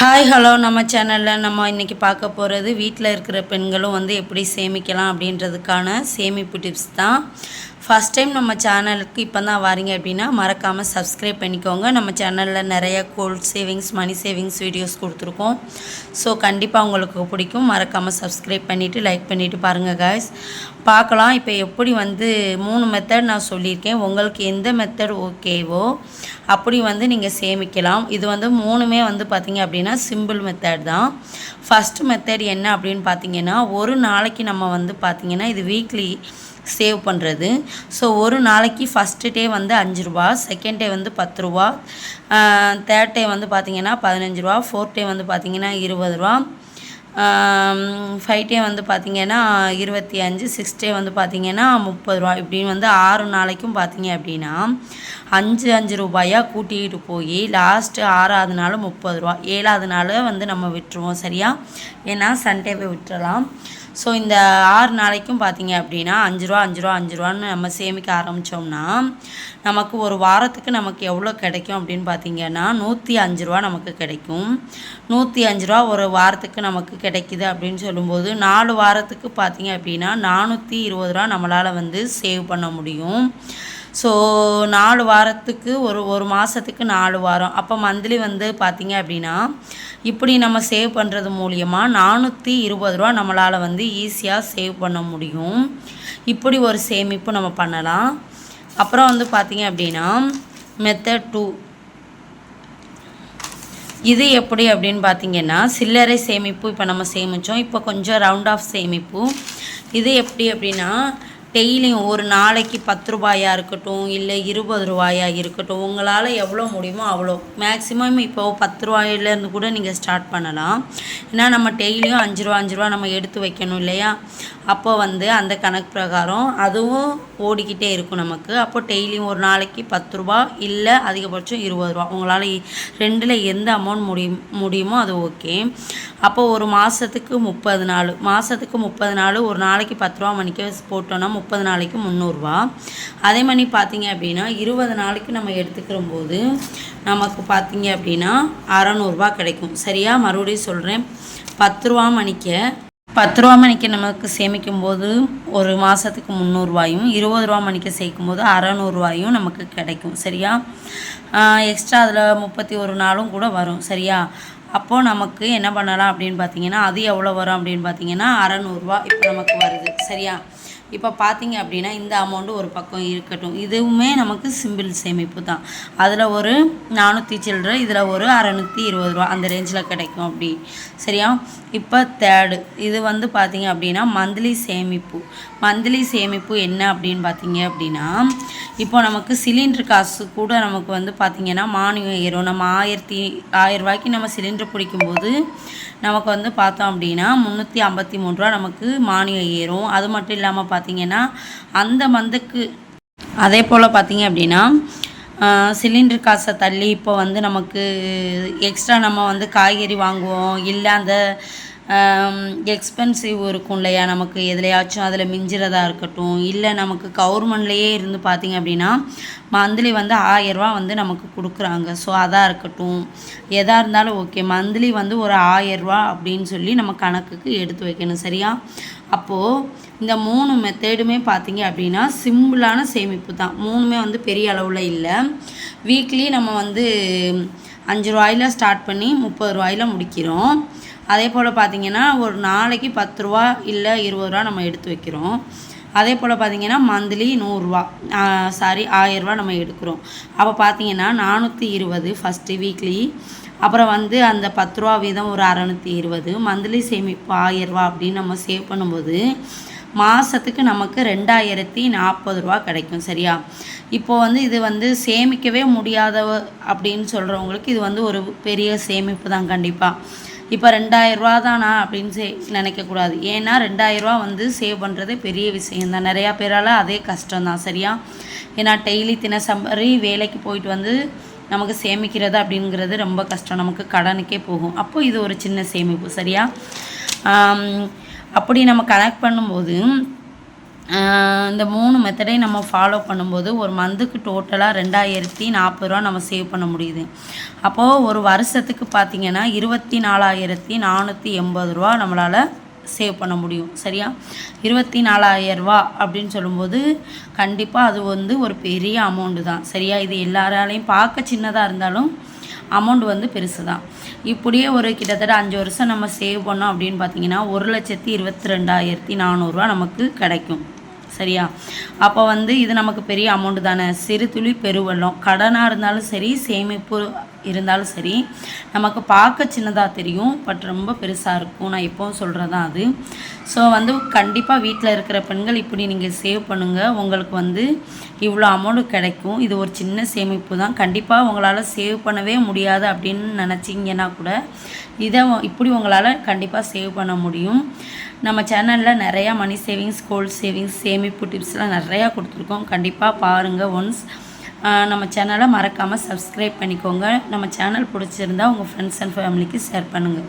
Hi hello நம்ம சேனலில் நம்ம இன்றைக்கி பார்க்க போகிறது வீட்டில் இருக்கிற பெண்களும் வந்து எப்படி சேமிக்கலாம் அப்படின்றதுக்கான சேமிப்பு டிப்ஸ் தான். ஃபஸ்ட் டைம் நம்ம சேனலுக்கு இப்போ தான் வரீங்க அப்படின்னா மறக்காமல் சப்ஸ்கிரைப் பண்ணிக்கோங்க. நம்ம சேனலில் நிறைய gold savings money savings videos கொடுத்துருக்கோம். ஸோ கண்டிப்பாக உங்களுக்கு பிடிக்கும். மறக்காமல் சப்ஸ்கிரைப் பண்ணிவிட்டு லைக் பண்ணிவிட்டு பாருங்கள் காய்ஸ் பார்க்கலாம். இப்போ எப்படி வந்து மூணு மெத்தட் நான் சொல்லியிருக்கேன். உங்களுக்கு எந்த மெத்தட் ஓகேவோ அப்படி வந்து நீங்கள் சேமிக்கலாம். இது வந்து மூணுமே வந்து பார்த்திங்க அப்படின்னா சிம்பிள் மெத்தட் தான். ஃபஸ்ட் மெத்தட் என்ன அப்படின்னு பார்த்தீங்கன்னா ஒரு நாளைக்கு நம்ம வந்து பார்த்திங்கன்னா இது வீக்லி சேவ் பண்ணுறது ஸோ ஒரு நாளைக்கு ஃபஸ்ட்டு டே வந்து அஞ்சு ரூபா செகண்ட் டே வந்து பத்து ரூபா தேர்ட் டே வந்து பார்த்திங்கன்னா பதினஞ்சு ரூபா ஃபோர்த் டே வந்து பார்த்திங்கன்னா இருபது ரூபா. ஃபைவ் டே வந்து பார்த்திங்கன்னா இருபத்தி அஞ்சு சிக்ஸ் டே வந்து பார்த்திங்கன்னா முப்பது ரூபா இப்படின்னு வந்து ஆறு நாளைக்கும் பார்த்தீங்க அப்படின்னா அஞ்சு அஞ்சு ரூபாயாக கூட்டிகிட்டு போய் லாஸ்ட்டு ஆறாவது நாள் முப்பது ரூபா ஏழாவது நாள் வந்து நம்ம விட்டுருவோம் சரியா? ஏன்னா சண்டேவே விட்டுறலாம். ஸோ இந்த ஆறு நாளைக்கும் பார்த்தீங்க அப்படின்னா அஞ்சு ரூபா அஞ்சு ரூபா அஞ்சு ரூபான்னு நம்ம சேமிக்க ஆரம்பித்தோம்னா நமக்கு ஒரு வாரத்துக்கு நமக்கு எவ்வளோ கிடைக்கும் அப்படின்னு பார்த்திங்கன்னா நூற்றி அஞ்சு ரூபா நமக்கு கிடைக்கும். நூற்றி அஞ்சு ரூபா ஒரு வாரத்துக்கு நமக்கு கிடைக்குது அப்படின்னு சொல்லும்போது நாலு வாரத்துக்கு பார்த்தீங்க அப்படின்னா நானூற்றி இருபது ரூபா நம்மளால் வந்து சேவ் பண்ண முடியும். ஸோ நாலு வாரத்துக்கு ஒரு ஒரு மாதத்துக்கு நாலு வாரம். அப்போ மந்த்லி வந்து பார்த்திங்க அப்படின்னா இப்படி நம்ம சேவ் பண்ணுறது மூலியமாக நானூற்றி இருபது ரூபா நம்மளால் வந்து ஈஸியாக சேவ் பண்ண முடியும். இப்படி ஒரு சேமிப்பு நம்ம பண்ணலாம். அப்புறம் வந்து பார்த்திங்க அப்படின்னா மெத்தட் டூ இது எப்படி அப்படின்னு பார்த்தீங்கன்னா சில்லறை சேமிப்பு இப்போ நம்ம சேமித்தோம் இப்போ கொஞ்சம் ரவுண்ட் ஆஃப் சேமிப்பு. இது எப்படி அப்படின்னா டெய்லியும் ஒரு நாளைக்கு பத்து ரூபாயாக இருக்கட்டும் இல்லை இருபது ரூபாயாக இருக்கட்டும் உங்களால் எவ்வளோ முடியுமோ அவ்வளோ. மேக்ஸிமம் இப்போ பத்து ரூபாயிலேருந்து கூட நீங்கள் ஸ்டார்ட் பண்ணலாம். ஏன்னா நம்ம டெய்லியும் அஞ்சு ரூபா அஞ்சு ரூபா நம்ம எடுத்து வைக்கணும் இல்லையா? அப்போ வந்து அந்த கணக்கு பிரகாரம் அதுவும் ஓடிக்கிட்டே இருக்கும் நமக்கு. அப்போ டெய்லியும் ஒரு நாளைக்கு பத்து ரூபா இல்லை அதிகபட்சம் இருபது ரூபா. உங்களால் ரெண்டில் எந்த அமௌண்ட் முடியும் முடியுமோ அது ஓகே அப்போ ஒரு மாதத்துக்கு முப்பது நாள். மாதத்துக்கு முப்பது நாள் ஒரு நாளைக்கு பத்து ரூபா மணிக்கு போட்டோன்னா முப்பது நாளைக்கு முந்நூறுரூவா அதே மாதிரி பார்த்தீங்க அப்படின்னா இருபது நாளைக்கு நம்ம எடுத்துக்கிற போது நமக்கு பார்த்தீங்க அப்படின்னா அறநூறுபா கிடைக்கும். சரியா? மறுபடியும் சொல்கிறேன் பத்து ரூபா மணிக்க பத்து ரூபா மணிக்கு நமக்கு சேமிக்கும் போது ஒரு மாதத்துக்கு முந்நூறுரூவாயும் இருபது ரூபா மணிக்கு சேர்க்கும் போது அறநூறுவாயும் நமக்கு கிடைக்கும். சரியா? எக்ஸ்ட்ரா அதில் முப்பத்தி ஒரு நாளும் கூட வரும். சரியா? அப்போது நமக்கு என்ன பண்ணலாம் அப்படின்னு பார்த்தீங்கன்னா அது எவ்வளோ வரும் அப்படின்னு பார்த்தீங்கன்னா அறநூறுவா இப்போ நமக்கு வருது. சரியா? இப்போ பார்த்தீங்க அப்படின்னா இந்த அமௌண்ட்டு ஒரு பக்கம் இருக்கட்டும். இதுவுமே நமக்கு சிம்பிள் சேமிப்பு தான். அதில் ஒரு நானூற்றி சில்லற இதில் ஒரு அறநூற்றி இருபது ரூபா அந்த ரேஞ்சில் கிடைக்கும் அப்படி. சரியா? இப்போ தேர்டு இது வந்து பார்த்தீங்க அப்படின்னா மந்த்லி சேமிப்பு. மந்த்லி சேமிப்பு என்ன அப்படின்னு பார்த்தீங்க அப்படின்னா இப்போ நமக்கு சிலிண்டர் காசு கூட நமக்கு வந்து பார்த்திங்கன்னா மானியம் ஏறும். நம்ம ஆயிரத்தி ஆயிரரூபாய்க்கு நம்ம சிலிண்டர் பிடிக்கும்போது நமக்கு வந்து பார்த்தோம் அப்படின்னா முந்நூற்றி ஐம்பத்தி மூணு ரூபா நமக்கு மானியம் ஏறும். அது மட்டும் இல்லாமல் பார்த்திங்கன்னா அந்த மந்துக்கு அதே போல் பார்த்திங்க அப்படின்னா சிலிண்டர் காசை தள்ளி இப்போ வந்து நமக்கு எக்ஸ்ட்ரா நம்ம வந்து காய்கறி வாங்குவோம். இல்லை அந்த எக்ஸ்பென்சிவ் இருக்கும் இல்லையா? நமக்கு எதுலையாச்சும் அதில் மிஞ்சுறதா இருக்கட்டும். இல்லை நமக்கு கவர்மெண்ட்லேயே இருந்து பார்த்திங்க அப்படின்னா மந்த்லி வந்து ஆயரூவா வந்து நமக்கு கொடுக்குறாங்க. ஸோ அதாக இருக்கட்டும். எதாக இருந்தாலும் ஓகே மந்த்லி வந்து ஒரு ஆயரூவா அப்படின்னு சொல்லி நம்ம கணக்குக்கு எடுத்து வைக்கணும். சரியா? அப்போது இந்த மூணு மெத்தேடுமே பார்த்தீங்க அப்படின்னா சிம்பிளான சேமிப்பு தான். மூணுமே வந்து பெரிய அளவில் இல்லை. வீக்லி நம்ம வந்து அஞ்சு ரூபாயில் ஸ்டார்ட் பண்ணி முப்பது ரூபாயில் முடிக்கிறோம். அதே போல் பார்த்திங்கன்னா ஒரு நாளைக்கு பத்து ரூபா இல்லை இருபது ரூபா நம்ம எடுத்து வைக்கிறோம். அதே போல் பார்த்திங்கன்னா மந்த்லி நூறுரூவா சாரி ஆயிரரூவா நம்ம எடுக்கிறோம். அப்போ பார்த்திங்கன்னா நானூற்றி இருபது ஃபஸ்ட்டு வீக்லி அப்புறம் வந்து அந்த பத்து ரூபா வீதம் ஒரு அறநூற்றி இருபது. மந்த்லி சேமிப்பு ஆயிரரூவா அப்படின்னு நம்ம சேவ் பண்ணும்போது மாதத்துக்கு நமக்கு ரெண்டாயிரத்தி நாற்பது ரூபா கிடைக்கும் சரியா? இப்போது வந்து இது வந்து சேமிக்கவே முடியாத அப்படின்னு சொல்கிறவங்களுக்கு இது வந்து ஒரு பெரிய சேமிப்பு தான் கண்டிப்பாக இப்போ ரெண்டாயிரரூவா தானா அப்படின்னு சே நினைக்கக்கூடாது. ஏன்னா ரெண்டாயிரரூவா வந்து சேவ் பண்ணுறது பெரிய விஷயம் தான் நிறையா பேரால் அதே கஷ்டம் தான் சரியா? ஏன்னா டெய்லி தினசம்பரி வேலைக்கு போயிட்டு வந்து நமக்கு சேமிக்கிறது அப்படிங்கிறது ரொம்ப கஷ்டம். நமக்கு கடனுக்கே போகும். அப்போ இது ஒரு சின்ன சேமிப்பு. சரியா? அப்படி நம்ம கனெக்ட் பண்ணும்போது இந்த மூணு மெத்தடையும் நம்ம ஃபாலோ பண்ணும்போது ஒரு மந்த்துக்கு டோட்டலாக ரெண்டாயிரத்தி நாற்பது ரூபா நம்ம சேவ் பண்ண முடியுது. அப்போது ஒரு வருஷத்துக்கு பார்த்தீங்கன்னா இருபத்தி நாலாயிரத்தி நானூற்றி எண்பது ரூபா நம்மளால் சேவ் பண்ண முடியும். சரியா? இருபத்தி நாலாயிரம் ரூபா அப்படின்னு சொல்லும்போது கண்டிப்பாக அது வந்து ஒரு பெரிய அமௌண்ட்டு தான். சரியா? இது எல்லாராலையும் பார்க்க சின்னதாக இருந்தாலும் அமௌண்ட் வந்து பெருசு தான் இப்படியே ஒரு கிட்டத்தட்ட அஞ்சு வருஷம் நம்ம சேவ் பண்ணோம் அப்படின்னு பார்த்தீங்கன்னா ஒரு லட்சத்தி இருபத்தி ரெண்டாயிரத்தி நானூறுரூவா நமக்கு கிடைக்கும். சரியா? அப்போ வந்து இது நமக்கு பெரிய அமௌண்ட் தானே. சிறு துளி பெருவெள்ளம். கடனாக இருந்தாலும் சரி சேமிப்பு இருந்தாலும் சரி நமக்கு பார்க்க சின்னதாக தெரியும் பட் ரொம்ப பெருசாக இருக்கும். நான் எப்போவும் சொல்கிறது தான் அது. ஸோ வந்து கண்டிப்பாக வீட்டில் இருக்கிற பெண்கள் இப்படி நீங்கள் சேவ் பண்ணுங்கள் உங்களுக்கு வந்து இவ்வளோ அமௌண்ட் கிடைக்கும். இது ஒரு சின்ன சேமிப்பு தான். கண்டிப்பாக உங்களால் சேவ் பண்ணவே முடியாது அப்படின்னு நினச்சிங்கன்னா கூட இதை இப்படி உங்களால் கண்டிப்பாக சேவ் பண்ண முடியும். நம்ம சேனலில் நிறையா மணி சேவிங்ஸ் கோல்ட் சேவிங்ஸ் சேமிப்பு டிப்ஸ்லாம் நிறையா கொடுத்துருக்கோம். கண்டிப்பாக பாருங்கள் ஒன்ஸ் நம்ம சேனலை மறக்காமல் சப்ஸ்கிரைப் பண்ணிக்கோங்க. நம்ம சேனல் பிடிச்சிருந்தா உங்கள் ஃப்ரெண்ட்ஸ் அண்ட் ஃபேமிலிக்கு ஷேர் பண்ணுங்கள்